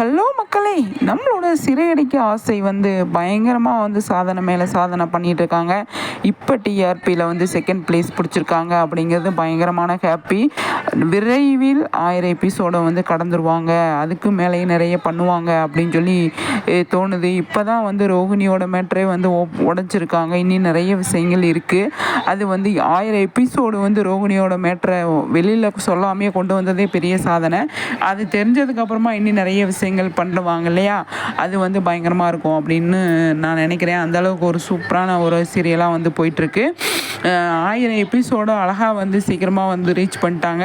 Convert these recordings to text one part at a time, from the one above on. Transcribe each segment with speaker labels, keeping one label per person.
Speaker 1: Hello மக்களே நம்மளோட சிறையடிக்க ஆசை வந்து பயங்கரமாக வந்து சாதனை மேலே சாதனை பண்ணிட்டு இருக்காங்க. இப்போ டிஆர்பியில் வந்து செகண்ட் பிளேஸ் பிடிச்சிருக்காங்க அப்படிங்கிறது பயங்கரமான ஹாப்பி விரைவில் ஆயிரம் எபிசோடை வந்து கடந்துருவாங்க. அதுக்கு மேலேயும் நிறைய பண்ணுவாங்க அப்படின்னு சொல்லி தோணுது. இப்போ தான் வந்து ரோகிணியோட மேட்ரே வந்து உடஞ்சிருக்காங்க. இன்னும் நிறைய விஷயங்கள் இருக்குது அது வந்து ஆயிரம் எபிசோடு வந்து ரோஹிணியோட மேட்ரை வெளியில் சொல்லாமையே கொண்டு வந்ததே பெரிய சாதனை. அது தெரிஞ்சதுக்கப்புறமா இன்னும் நிறைய விஷயங்கள் பண்ணுவாங்க இல்லையா? அது வந்து பயங்கரமாக இருக்கும் அப்படின்னு நான் நினைக்கிறேன். அந்தளவுக்கு ஒரு சூப்பரான ஒரு சீரியலாக வந்து போயிட்டுருக்கு ஆயிரம் எபிசோடு அழகாக வந்து சீக்கிரமாக வந்து ரீச் பண்ணிட்டாங்க.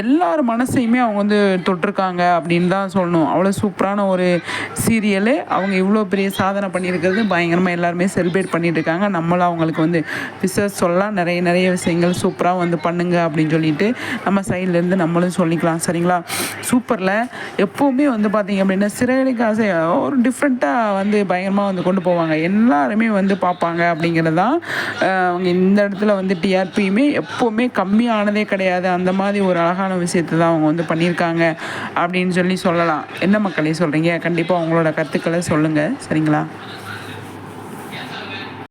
Speaker 1: எல்லார் மனசையுமே அவங்க வந்து தொட்டிருக்காங்க அப்படின்னு தான் சொல்லணும். அவ்வளோ சூப்பரான ஒரு சீரியலு அவங்க இவ்வளோ பெரிய சாதனை பண்ணியிருக்கிறது பயங்கரமாக எல்லாருமே செலிப்ரேட் பண்ணிட்டு இருக்காங்க நம்மளும் அவங்களுக்கு வந்து விசஸ் சொல்லலாம். நிறைய நிறைய விஷயங்கள் சூப்பராக வந்து பண்ணுங்க அப்படின்னு சொல்லிட்டு நம்ம சைட்லேருந்து நம்மளும் சொல்லிக்கலாம். சரிங்களா? சூப்பரில் எப்போவுமே வந்து பார்த்திங்க அப்படின்னா சிறையடிக்க ஆசை ஒரு டிஃப்ரெண்ட்டாக வந்து பயங்கரமாக வந்து கொண்டு போவாங்க. எல்லாருமே வந்து பார்ப்பாங்க அப்படிங்கிறது தான் அவங்க இந்த இடத்துல வந்து டிஆர்பியுமே எப்போவுமே கம்மியானதே கிடையாது. அந்த மாதிரி ஒரு அழகான விஷயத்தை தான் அவங்க வந்து பண்ணியிருக்காங்க அப்படின்னு சொல்லி சொல்லலாம். என்ன மக்களே சொல்கிறீங்க கண்டிப்பாக அவங்களோட கருத்துக்களை சொல்லுங்கள் சரிங்களா?